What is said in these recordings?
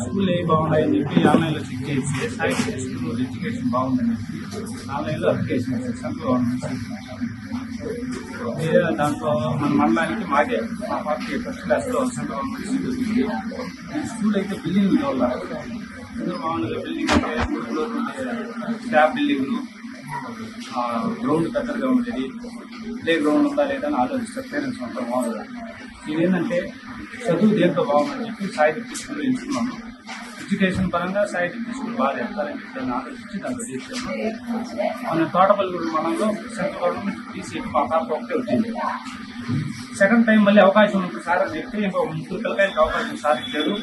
School ఏ బాగున్నాయని చెప్పి ఆన్లైన్లో చెక్ చేసి సాయి స్కూల్ ఎడ్యుకేషన్ బాగుందని చెప్పి ఆన్లైన్లో అప్లికేషన్ సెంట్రల్ గవర్నమెంట్ దాంట్లో మన మండలానికి మాకే మా పార్టీ ఫస్ట్ క్లాస్లో సెంట్రల్ గవర్నమెంట్ సీట్ వచ్చింది ఈ స్కూల్ అయితే బిల్డింగ్ వల్ల ఎందుకు మామూలుగా బిల్డింగ్ అంటే మూడు ఫ్లోర్లు బిల్డింగ్లు. గ్రౌండ్ దగ్గరగా ఉండేది. ప్లే గ్రౌండ్ ఉందా లేదా అని ఆలోచిస్తారు పేరెంట్స్ అంతా మామూలుగా ఇదేంటంటే చదువు దేంతో బాగుందని చెప్పి సాహిత్య స్కూల్ ఎంచుకున్నాను ఎడ్యుకేషన్ పరంగా సాహిత్య స్కూల్ బాగా చెప్తారని చెప్పి దాన్ని ఆలోచించి దాంట్లో చేసాను మన తోటపల్లి మండలంలో సెంట్రల్ గవర్నమెంట్ తీసి మా పాప ఒకటే వచ్చింది. సెకండ్ టైం మళ్ళీ అవకాశం ఉంటుంది సార్ అని చెప్తే ఇంకో ముగ్గురు పిల్లకాయలకి అవకాశం సాధించారు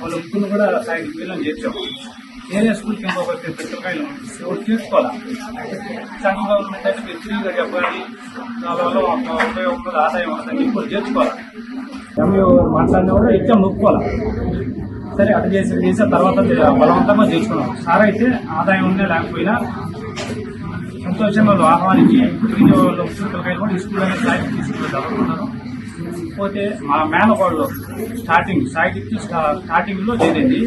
వాళ్ళ ముగ్గురు కూడా సాహిత్య పిల్లలు చేర్చాము. వేరే స్కూల్కి ఇంకొక పిల్లకాయలు ఒకటి చేసుకోవాలి సెంట్రల్ గవర్నమెంట్ అయితే మీరు ఫ్రీగా చెప్పాలి దానివల్ల ఒక ఉపయోగం ఆదాయం ఉంటుందని ఇప్పుడు చేర్చుకోవాలి? ఎంఏ మాట్లాడినా కూడా ఇచ్చా నొప్పుకోవాలి సరే అటు చేసి చేసిన తర్వాత బలవంతంగా చేసుకున్నాం సార్ అయితే ఆదాయం ఉండే లేకపోయినా సంతోషం వాళ్ళు ఆహ్వానించి వాళ్ళు పిల్లకాయలు కూడా ఈ స్కూల్ అనేది సాహిత్య తీసుకుని పోతే మా మేనకోళ్ళు స్టార్టింగ్ సాహిత్య స్టార్టింగ్లో చేరింది.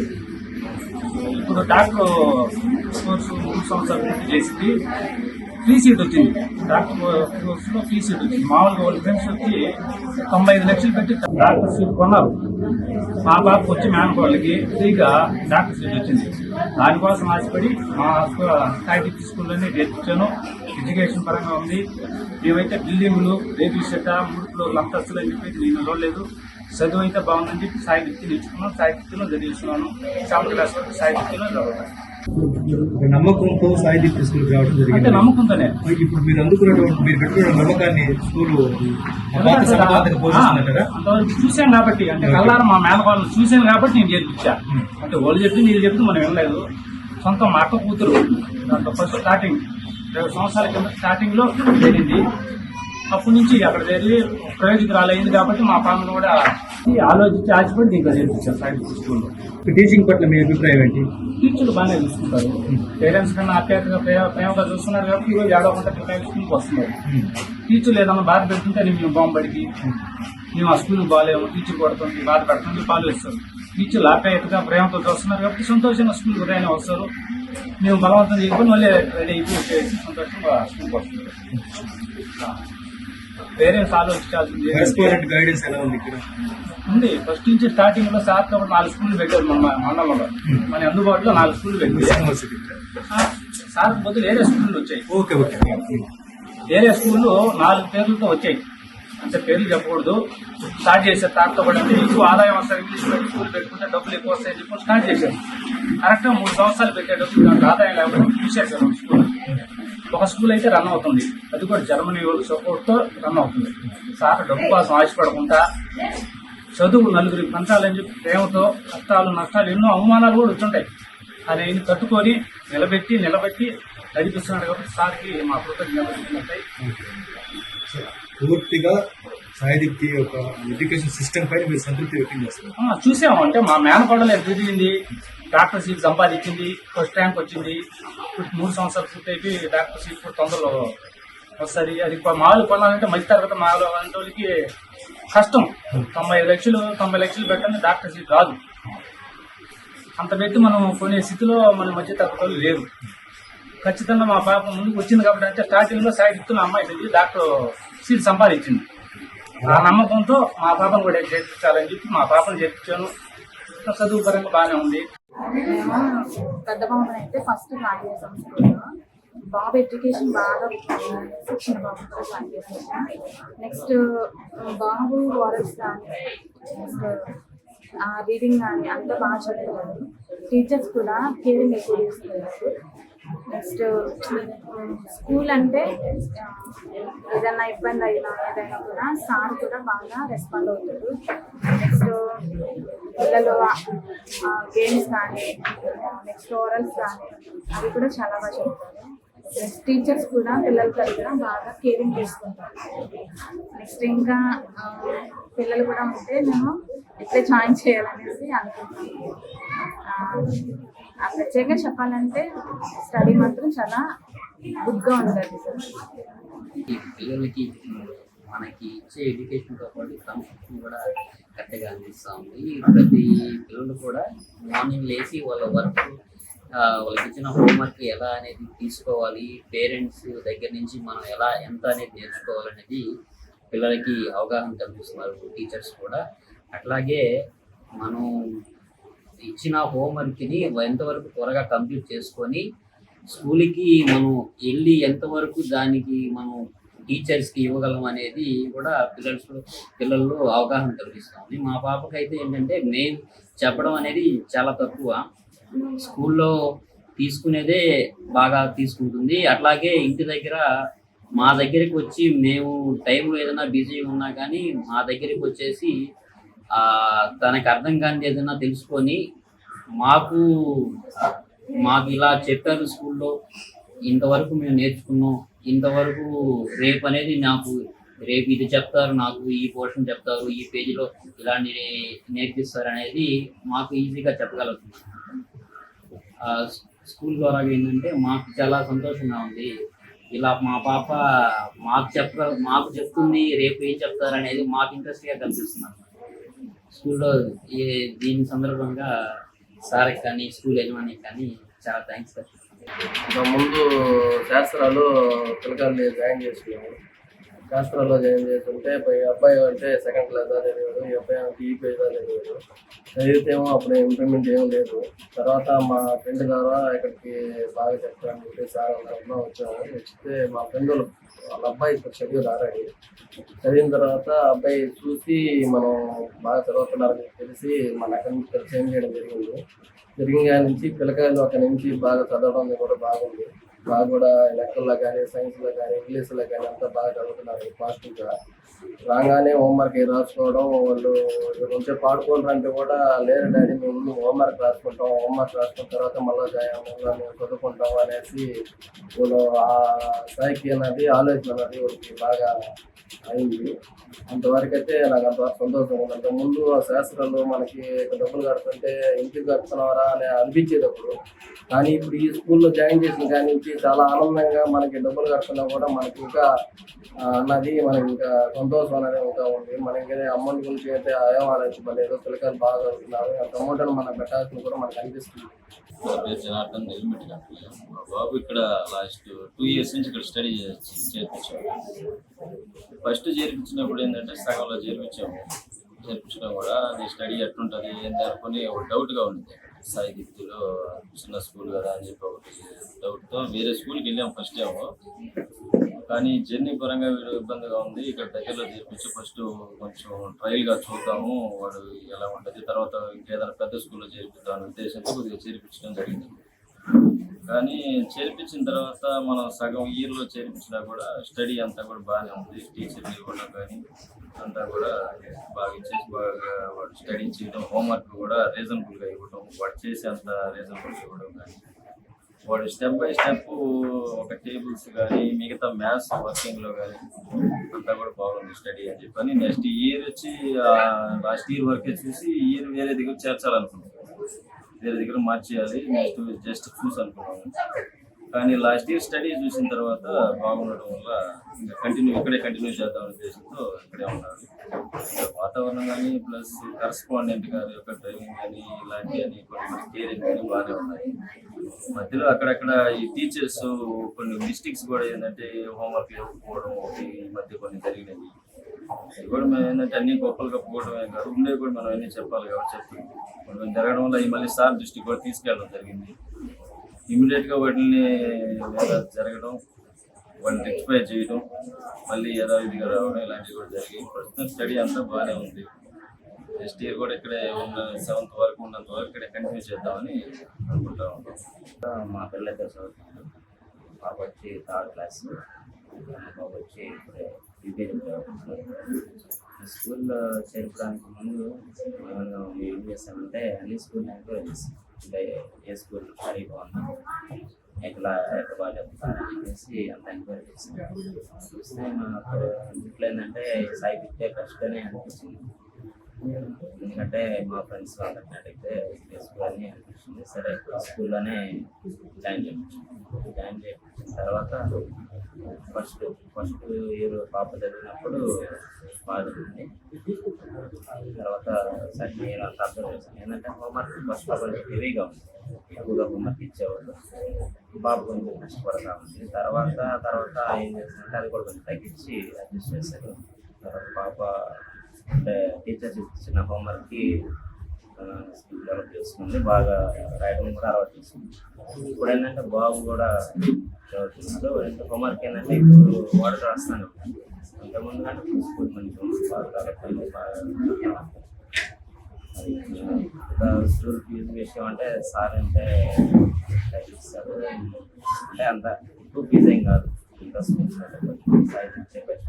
ఇప్పుడు డాక్టర్ కోర్సు మూడు సంవత్సరాలు పూర్తి చేసింది. ఫ్రీ సీట్ వచ్చింది. డాక్టర్ కోర్సులో ఫ్రీ సీట్ వచ్చింది. మామూలుగా వాళ్ళ ఫ్రెండ్స్ వచ్చి తొంభై ఐదు లక్షలు పెట్టి డాక్టర్ సీట్ కొన్నారు. మా బాబుకి వచ్చి మేనకోళ్ళకి ఫ్రీగా డాక్టర్ సీట్ వచ్చింది. దానికోసం ఆశపడి మా సాహిత్య స్కూల్లోనే నేర్పించాను ఎడ్యుకేషన్ పరంగా ఉంది. మేమైతే బిల్డింగులు రేపు సెట్ మూడు ఫ్లోర్లు అంతస్తులు అని చెప్పి నేను చూడలేదు చదువు అయితే బాగుందని చెప్పి సాహిత్యం నేర్చుకున్నాను సాహిత్యంలో చదివిస్తున్నాను. క్లాస్ వరకు సాహిత్యంలో ఒక నమ్మకంతో సాహిత్య స్కూల్ రావడం అంటే జరిగింది. నమ్ముకుంటానే మరి ఇప్పుడు మీరు అందుకున్నటువంటి మీరు పెట్టుకున్న నమ్మకాన్ని స్కూల్ అంతవరకు చూశాను కాబట్టి అంటే కల్లారా మా మేనపాలను చూశాను కాబట్టి నేను చేర్పించా. అంటే వాళ్ళు చెప్పి నేను చెప్తే మనం వినలేదు. సొంత మా అక్క కూతురు. దాంట్లో ఫస్ట్ స్టార్టింగ్ ఇరవై సంవత్సరాల కింద స్టార్టింగ్లో జరిగింది. అప్పటి నుంచి అక్కడ జరిగి ప్రయోజకురాలు అయింది కాబట్టి మా పాలను కూడా ఆలోచించి ఆశపడి దీంట్లో చేర్పించాను సాహిత్య స్కూల్లో టీచింగ్ పట్ల మీ అభిప్రాయం ఏంటి? టీచర్లు బాగానే చూసుకుంటారు. పేరెంట్స్ కన్నా ప్రేమ ప్రేమగా చూస్తున్నారు కాబట్టి ఈరోజు ఏడవకుండా పిల్లలు స్కూల్కి వస్తున్నారు. టీచర్లు ఏదైనా బాధ పెడుతుంటే మేము బాంబడికి మేము ఆ స్కూల్ బాగాలేము టీచర్ కొడుతుంది బాధ పెడుతుంది పాలు వేస్తారు. టీచర్లు ఆప్యాయతగా ప్రేమతో చూస్తున్నారు కాబట్టి సంతోషంగా స్కూల్కి ఉదయాన్నే వస్తారు. మేము బలవంతం చేయకపోతే మళ్ళీ రెడీ అయిపోయి వచ్చేసి సంతోషంగా స్కూల్కి వస్తున్నారు పేరెంట్స్ ఆలోచించాల్సింది గైడెన్స్ ఎలా ఉంది ఇక్కడ? ఉంది. ఫస్ట్ నుంచి స్టార్టింగ్లో సార్ కాబట్టి నాలుగు స్కూళ్ళు పెట్టారు మన మండలంలో. మన అందుబాటులో నాలుగు స్కూళ్ళు పెట్టి యూనివర్సిటీ సార్ బదులు వేరే స్కూళ్ళు వచ్చాయి. Okay okay. వేరే స్కూళ్ళు నాలుగు పేర్లతో వచ్చాయి. అంటే పేర్లు చెప్పకూడదు. స్టార్ట్ చేశారు తాకతో కూడా అంటే ఎక్కువ ఆదాయం వస్తారు ఇంగ్లీష్ మీడియం స్కూల్ పెట్టుకుంటే డబ్బులు ఎక్కువ వస్తాయని చెప్పి స్టార్ట్ చేశారు. కరెక్ట్గా మూడు సంవత్సరాలు పెట్టేటప్పుడు దాంట్లో ఆదాయం లేకుండా తీసేశారు ఒక స్కూల్. ఒక స్కూల్ అయితే రన్ అవుతుంది. అది కూడా జర్మనీ సపోర్ట్తో రన్ అవుతుంది. సార్ డబ్బు కోసం ఆశపడకుండా చదువు నలుగురి పంచాలని చెప్పి ప్రేమతో కష్టాలు నష్టాలు ఎన్నో అవమానాలు కూడా వచ్చుంటాయి. అది ఆయన తట్టుకొని నిలబెట్టి నిలబెట్టి నడిపిస్తున్నాడు కాబట్టి సార్కి మా కృతజ్ఞతలు పూర్తిగా సాయిదీప్తి యొక్క ఎడ్యుకేషన్ సిస్టమ్ పైన మీరు సంతృప్తి వ్యక్తం చేస్తున్నారు. చూసాము అంటే మా మేనకోడలు ఎంత ఎదిగింది డాక్టర్ సీట్ సంపాదించింది ఫస్ట్ ర్యాంక్ వచ్చింది మూడు సంవత్సరాలు పూర్తి అయిపోయి డాక్టర్ సీట్ కూడా తొందరలో వస్తుంది. అది మాలు కొనాలంటే మధ్య తరగతి మాలు అలాంటి వాళ్ళకి కష్టం. తొంభై ఐదు లక్షలు తొంభై లక్షలు పెట్టండి డాక్టర్ సీట్ రాదు. అంత పెట్టి మనం కొనే స్థితిలో మన మధ్య తరగతి లేరు ఖచ్చితంగా మా పాప ముందుకు వచ్చింది కాబట్టి అంటే స్టార్టింగ్లో లో సాహిత్యం అమ్మాయి డాక్టర్ సీట్ సంపాదించింది. ఆ నమ్మకంతో మా పాపను కూడా చేర్పించాలని చెప్పి మా పాపను చేర్పించాను. చదువు పరంగా బాగానే ఉంది. మేము పెద్ద బాబు అయితే ఫస్ట్ జాయిన్ చేసాం స్కూల్లో బాబు ఎడ్యుకేషన్ బాగా శిక్షణ బాబుతో జాయిన్ చేసాము నెక్స్ట్ బాబు వారల్స్ కానీ నెక్స్ట్ రీడింగ్ కానీ అంతా బాగా చదివారు. టీచర్స్ కూడా కేరింగ్ ఎక్కువ చేస్తున్నారు. నెక్స్ట్ స్కూల్ అంటే ఏదైనా ఇబ్బంది అయినా ఏదైనా కూడా సార్ కూడా బాగా రెస్పాండ్ అవుతాడు. నెక్స్ట్ పిల్లలు గేమ్స్ కానీ నెక్స్ట్ ఓరల్స్ కానీ అవి కూడా చాలా బాగా చెప్తారు. నెక్స్ట్ టీచర్స్ కూడా పిల్లల దగ్గర బాగా కేరింగ్ తీసుకుంటారు నెక్స్ట్ ఇంకా పిల్లలు కూడా ఉంటే మేము ఇట్లే జాయిన్ చేయాలనేసి అనుకుంటున్నాము. ప్రత్యేకంగా చెప్పాలంటే స్టడీ మాత్రం చాలా గుడ్గా ఉంటుంది ఈ పిల్లలకి మనకి ఇచ్చే ఎడ్యుకేషన్తో పాటు క్రమశిక్షణ కూడా కరెక్ట్గా అందిస్తూ. ఉంది ప్రతి పిల్లలు కూడా మార్నింగ్ లేచి వాళ్ళ వర్క్ వాళ్ళకి ఇచ్చిన హోంవర్క్ ఎలా అనేది తీసుకోవాలి పేరెంట్స్ దగ్గర నుంచి మనం ఎలా ఎంత అనేది నేర్చుకోవాలనేది పిల్లలకి అవగాహన కల్పిస్తున్నారు టీచర్స్ కూడా. అట్లాగే మనం ఇచ్చిన హోంవర్క్ని ఎంతవరకు త్వరగా కంప్లీట్ చేసుకొని స్కూల్కి మనం వెళ్ళి ఎంతవరకు దానికి మనం టీచర్స్కి ఇవ్వగలం అనేది కూడా పిల్లలు పిల్లల్లో అవగాహన కలిగిస్తుంది మా పాపకైతే ఏంటంటే మెయిన్ చెప్పడం అనేది చాలా తక్కువ. స్కూల్లో తీసుకునేదే బాగా తీసుకుంటుంది. అట్లాగే ఇంటి దగ్గర మా దగ్గరికి వచ్చి మేము టైంలో ఏదైనా బిజీగా ఉన్నా కానీ మా దగ్గరికి వచ్చేసి తనకు అర్థం కానిది ఏదైనా తెలుసుకొని మాకు మాకు ఇలా చెప్పారు స్కూల్లో ఇంతవరకు మేము నేర్చుకున్నాం ఇంతవరకు రేపు అనేది నాకు రేపు ఇది చెప్తారు నాకు ఈ పోర్షన్ చెప్తారు ఈ పేజీలో ఇలాంటి నేర్పిస్తారు అనేది మాకు ఈజీగా చెప్పగలుగుతున్నాం స్కూల్ ద్వారా ఏంటంటే మాకు చాలా సంతోషంగా ఉంది. ఇలా మా పాప మాకు చెప్ప మాకు చెప్తుంది రేపు ఏం చెప్తారు అనేది మాకు ఇంట్రెస్ట్గా కనిపిస్తున్నాను స్కూల్లో ఈ దీని సందర్భంగా సార్కి కానీ స్కూల్ యజమానికి కానీ చాలా థ్యాంక్స్ సార్. ముందు శాస్త్రాలు పిల్లకాయలు జాయిన్ చేసుకున్నాము. కాస్ట్రోలో జాయిన్ చేస్తుంటే ఈ అబ్బాయి అంటే సెకండ్ క్లాస్ చదివాడు ఈ అబ్బాయి అంటే ఈ పేజ్ చదివాడు. చదివితేమో అప్పుడు ఇంప్రూవ్మెంట్ ఏం లేదు. తర్వాత మా ఫ్రెండ్ ద్వారా ఇక్కడికి బాగా చెప్తాను చెప్పి సార్ అందరం వచ్చాము. వచ్చితే మా ఫ్రెండ్ వాళ్ళ అబ్బాయి ఇప్పుడు చదివి ఆల్రెడీ చదివిన తర్వాత అబ్బాయి చూసి మనం బాగా చదువుతున్నారని తెలిసి మన అక్కడి నుంచి పరిచయం చేయడం జరిగింది. జరిగిన నుంచి పిల్లకాయలు అక్కడి నుంచి బాగా చదవడం కూడా బాగుంది. బాగా కూడా లెక్కల్లో కానీ సైన్స్లో కానీ ఇంగ్లీష్లో కానీ అంతా బాగా చదువుతున్నారు పాజిటివ్గా రాగానే హోంవర్క్ రాసుకోవడం వాళ్ళు కొంచెం పాడుకోండి అంటే కూడా లేరు డాడీ మేము ముందు హోంవర్క్ రాసుకుంటాం హోంవర్క్ రాసుకున్న తర్వాత మళ్ళీ మళ్ళీ మేము చదువుకుంటాం అనేసి వాళ్ళు ఆ స్థాయికి అన్నది ఆలోచన అన్నది వాళ్ళకి బాగా అయింది. అంతవరకు అయితే నాకు అంత సంతోషం ఉంది. అంత ముందు ఆ శాస్త్రాలు మనకి డబ్బులు కడుతుంటే ఇంటికి కడుతున్నారా అని అనిపించేటప్పుడు కానీ ఇప్పుడు ఈ స్కూల్లో జాయిన్ చేసిన కానీ నుంచి చాలా ఆనందంగా మనకి డబ్బులు కడుతున్నా కూడా మనకి ఇంకా అన్నది మనకి ఇంకా సంతోషం అనేది ఇంకా ఉంది. మనకి అమౌంట్ గురించి అయితే ఏం ఆలోచించలేదు పిల్లకాయలు బాగా చదువుతున్నారు. అంత అమౌంట్ మనం పెట్టాల్సింది కూడా మనకు అనిపిస్తుంది. జనార్దన్ మా బాబు ఇక్కడ లాస్ట్ టూ ఇయర్స్ నుంచి ఇక్కడ స్టడీ చేర్పించాము ఫస్ట్ చేర్పించినప్పుడు ఏంటంటే సగంలో చేర్పించాము చేర్పించడం కూడా అది స్టడీ ఎట్లుంటుంది ఏంటి అనుకుని ఒక డౌట్గా ఉంది. సాయి దీప్తిలో చిన్న స్కూల్ కదా అని చెప్పి ఒకటి డౌట్తో వేరే స్కూల్కి వెళ్ళాము ఫస్ట్ ఏమో కానీ జర్నీ పరంగా వీడు ఇబ్బందిగా ఉంది. ఇక్కడ దగ్గరలో తీర్పించి ఫస్ట్ కొంచెం ట్రయల్గా చూద్దాము వాడు ఎలా ఉంటుంది. తర్వాత ఇంకేదైనా పెద్ద స్కూల్లో చేర్పిద్దాం ఉద్దేశంతో కొద్దిగా చేర్పించడం జరిగింది. కానీ చేర్పించిన తర్వాత మనం సగం ఇయర్లో చేర్పించినా కూడా స్టడీ అంతా కూడా బాగానే ఉంది. టీచర్లు ఇవ్వడం కానీ అంతా కూడా బాగా ఇచ్చేసి బాగా వాడు స్టడీ చేయడం హోంవర్క్ కూడా రీజనబుల్గా ఇవ్వడం వాడు చేసేంత రీజనబుల్గా ఇవ్వడం కానీ వాడు స్టెప్ బై స్టెప్ ఒక టేబుల్స్ కానీ మిగతా మ్యాథ్స్ వర్కింగ్లో కానీ అంతా కూడా బాగుంది స్టడీ అని చెప్పని నెక్స్ట్ ఇయర్ వచ్చి లాస్ట్ ఇయర్ వరకే చూసి ఇయర్ వేరే దగ్గర చేర్చాలనుకున్నాం. వేరే దగ్గర మార్చేయాలి. నెక్స్ట్ జస్ట్ చూసి అనుకున్నాము కానీ లాస్ట్ ఇయర్ స్టడీ చూసిన తర్వాత బాగుండడం వల్ల ఇంకా కంటిన్యూ ఇక్కడే కంటిన్యూ చేద్దాం ఉద్దేశంతో ఇక్కడే ఉన్నాడు వాతావరణం కానీ ప్లస్ కరస్పాండెంట్ గారి యొక్క డ్రైవింగ్ కానీ ఇలాంటివి అని కొన్ని కేరింగ్ కానీ బాగానే ఉన్నాయి. మధ్యలో అక్కడక్కడ ఈ టీచర్స్ కొన్ని మిస్టేక్స్ కూడా ఏంటంటే హోంవర్క్ ఇవ్వకపోవడం ఒకటి ఈ మధ్య కొన్ని జరిగినాయి. ఇప్పుడు కూడా మేము ఏంటంటే అన్ని గొప్పలు కప్పుకోవడమే కాదు ఉండేవి కూడా మనం అన్ని చెప్పాలి కాబట్టి చెప్తుంది మనం జరగడం వల్ల ఈ మళ్ళీ సార్ దృష్టికి కూడా తీసుకెళ్ళడం జరిగింది. ఇమీడియట్గా వాటిని జరగడం వాటిని రెక్టిఫై చేయడం మళ్ళీ యథావిధిగా రావడం ఇలాంటివి కూడా జరిగాయి. ప్రస్తుతం స్టడీ అంతా బాగానే ఉంది. నెక్స్ట్ ఇయర్ కూడా ఇక్కడే ఉన్న సెవెంత్ వరకు ఉన్నంత వరకు ఇక్కడే కంటిన్యూ చేద్దామని అనుకుంటా ఉంటాం మా పిల్లలతో చదువుతున్నాను పాప వచ్చి థర్డ్ క్లాస్. బాబు వచ్చి ఇప్పుడే స్కూల్లో చేర్పడానికి ముందు మేము ఏం చేస్తామంటే అన్ని స్కూల్ ఎంక్వైరీ చేస్తాం అంటే ఏ స్కూల్ స్టడీ బాగుంది? ఎట్లా ఎట్లా బాగా అని చెప్పేసి అంత ఎంక్వైరీ చేస్తాం చూస్తే మాకు ఇంట్లో ఏంటంటే సాయి పిచ్చే కష్టమే అనిపించింది ఎందుకంటే మా ఫ్రెండ్స్ వాళ్ళని అడిగితే స్కూల్ అనిపించింది సరే స్కూల్లోనే జాయిన్ చేయించాం జాయిన్ చేయించిన తర్వాత ఫస్ట్ ఫస్ట్ ఇయర్ పాప చదివినప్పుడు ఫాదర్ ఉంది తర్వాత సెకండ్ ఇయర్ అంత అర్థం చేస్తాను ఏంటంటే హోంవర్క్ ఫస్ట్ ఆఫ్ ఆల్ హెవీగా ఉంది. ఎక్కువగా హోంవర్క్ ఇచ్చేవాళ్ళు. బాబు కొంచెం కష్టపడతా ఉంది. తర్వాత తర్వాత ఏం చేస్తుందంటే అది కూడా కొంచెం తగ్గించి అడ్జస్ట్ చేశారు. తర్వాత పాప అంటే టీచర్స్ ఇచ్చిన హోంవర్క్కి స్కిల్ డెవలప్ చేసుకుంది బాగా రాయడం కూడా అలవాటు చేసుకుంది ఇప్పుడు ఏంటంటే బాబు కూడా చదువుతున్నాడు. అంటే హోంవర్క్ ఏంటంటే ఇప్పుడు వాడు రాస్తాను. ఇంతకుముందు కంటే స్కూల్ కొంచెం బాగా డెవలప్ బాగా స్కూల్ ఫీజు విషయం అంటే సార్ అంటే ఇస్తారు. అంటే అంత ఎక్కువ ఫీజు ఏం కాదు. ఇంకా స్కూల్స్ అంటే కొంచెం సైజ్ చెప్పేసి